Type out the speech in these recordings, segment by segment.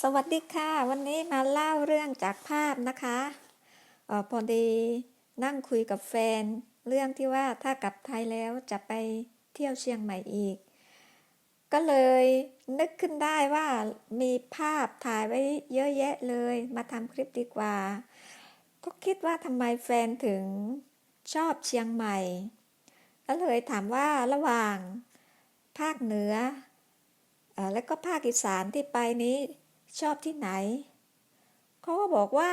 สวัสดีค่ะ วันนี้มาเล่าเรื่องจากภาพนะคะออพอดีนั่งคุยกับแฟน เรื่องที่ว่าถ้ากลับไทยแล้วจะไปเที่ยวเชียงใหม่อีก ก็เลยนึกขึ้นได้ว่ามีภาพถ่ายไว้เยอะแยะเลย มาทำคลิปดีกว่า ก็คิดว่าทำไมแฟนถึงชอบเชียงใหม่ ก็เลยถามว่าระหว่างภาคเหนืออแล้วก็ภาคอีสานที่ไปนี้ ชอบที่ไหน เขาก็บอกว่า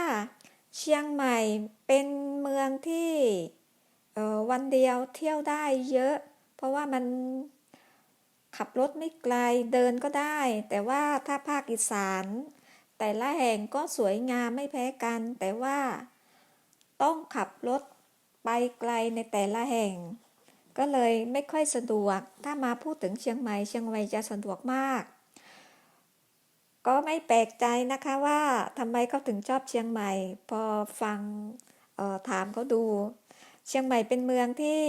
เชียงใหม่เป็นเมืองที่วันเดียวเที่ยวได้เยอะ เพราะว่ามันขับรถไม่ไกลเดินก็ได้ แต่ว่าถ้าภาคอีสาน แต่ละแห่งก็สวยงามไม่แพ้กัน แต่ว่าต้องขับรถไปไกลในแต่ละแห่ง ก็เลยไม่ค่อยสะดวก ถ้ามาพูดถึงเชียงใหม่ เชียงใหม่จะสะดวกมาก ก็ไม่แปลกใจนะคะว่าทำไมเขาถึงชอบเชียงใหม่ พอฟังออถามเขาดู เชียงใหม่เป็นเมืองที่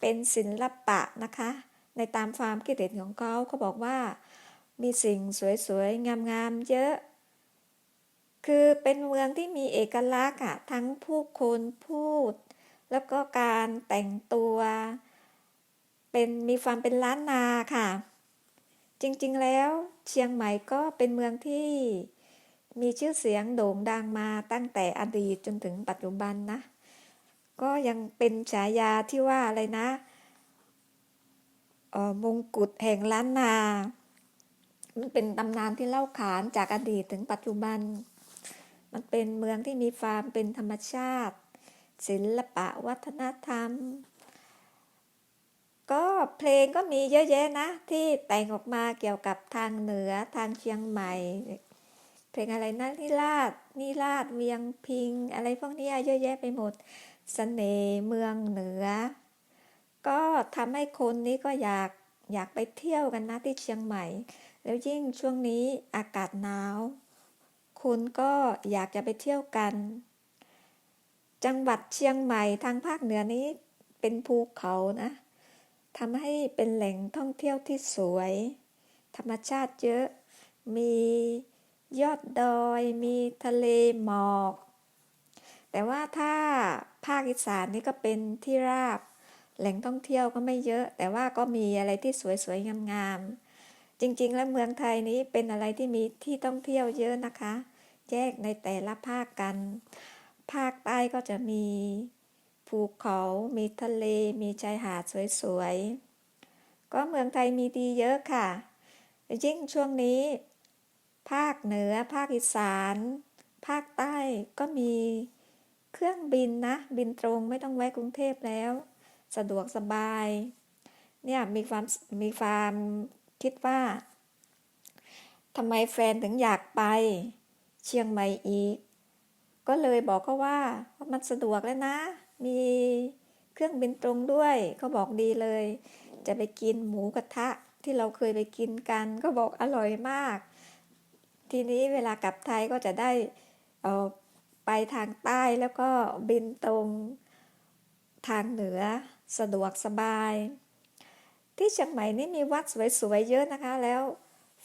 เป็นศิลปะนะคะ ในตามความคิดเห็นของเขาเขาบอกว่ามีสิ่งสวยๆ งามๆ เยอะ คือเป็นเมืองที่มีเอกลักษณ์อะทั้งผู้คนพูด แล้วก็การแต่งตัว เป็นมีความเป็นล้านนาค่ะ จริงๆ แล้วเชียงใหม่ก็เป็นเมืองที่มีชื่อเสียงโด่งดังมาตั้งแต่อดีตจนถึงปัจจุบันนะ ก็ยังเป็นฉายาที่ว่าอะไรนะออมงกุฎแห่งล้านนา มันเป็นตำนานที่เล่าขานจากอดีตถึงปัจจุบัน มันเป็นเมืองที่มีความเป็นธรรมชาติ ศิลปะวัฒนธรรม ก็เพลงก็มีเยอะแยะนะ ที่แต่งออกมาเกี่ยวกับทางเหนือทางเชียงใหม่ เพลงอะไรนะนิราศนิราศเวียงพิง อะไรพวกนี้เยอะแยะไปหมดสเสน่ห์เมืองเหนือ ก็ทำให้คนนี้ก็อยากอยากไปเที่ยวกันนะที่เชียงใหม่ แล้วยิ่งช่วงนี้อากาศหนาวคุณก็อยากจะไปเที่ยวกัน จังหวัดเชียงใหม่ทางภาคเหนือนี้เป็นภูเขานะ ทำให้เป็นแหล่งท่องเที่ยวที่สวย ธรรมชาติเยอะ มียอดดอย มีทะเลหมอก แต่ว่าถ้าภาคอีสานนี่ก็เป็นที่ราบ แหล่งท่องเที่ยวก็ไม่เยอะ แต่ว่าก็มีอะไรที่สวยๆงามๆ จริงๆ แล้วเมืองไทยนี้เป็นอะไรที่มีที่ท่องเที่ยวเยอะนะคะ แยกในแต่ละภาคกัน ภาคใต้ก็จะมี ภูเขามีทะเลมีชายหาดสวยๆ ก็เมืองไทยมีดีเยอะค่ะ ยิ่งช่วงนี้ ภาคเหนือภาคอีสาน ภาคใต้ก็มีเครื่องบินนะ บินตรงไม่ต้องแวะกรุงเทพแล้ว สะดวกสบาย เนี่ยมีความมีความคิดว่าทำไมแฟนถึงอยากไป เชียงใหม่อีก ก็เลยบอกเขาว่ามันสะดวกแล้วนะ มีเครื่องบินตรงด้วยเขาบอกดีเลย จะไปกินหมูกระทะที่เราเคยไปกินกันก็บอกอร่อยมาก ทีนี้เวลากลับไทยก็จะได้เออไปทางใต้แล้วก็บินตรงทางเหนือสะดวกสบาย ที่เชียงใหม่นี่มีวัดสวยๆเยอะนะคะแล้ว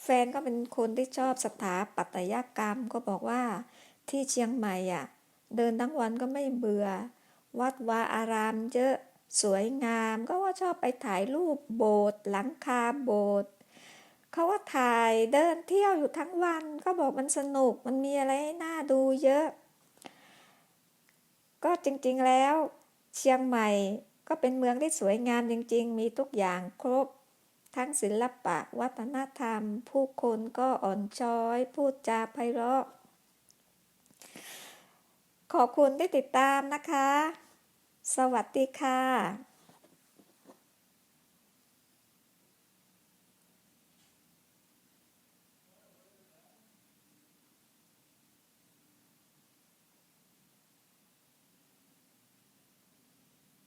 แฟนก็เป็นคนที่ชอบสถาปัตยกรรมก็บอกว่าที่เชียงใหม่อะเดินทั้งวันก็ไม่เบื่อ วัดวาอารามเยอะสวยงามก็ว่าชอบไปถ่ายรูปโบสถ์หลังคาโบสถ์เขาว่าถ่ายเดินเที่ยวอยู่ทั้งวันก็บอกมันสนุกมันมีอะไรให้น่าดูเยอะ ก็จริงๆแล้ว เชียงใหม่ก็เป็นเมืองที่สวยงามจริง ๆ มีทุกอย่างครบ ทั้งศิลปะวัฒนธรรม ผู้คนก็อ่อนช้อย พูดจาไพเราะ ขอบคุณที่ติดตามนะคะ สวัสดีค่ะ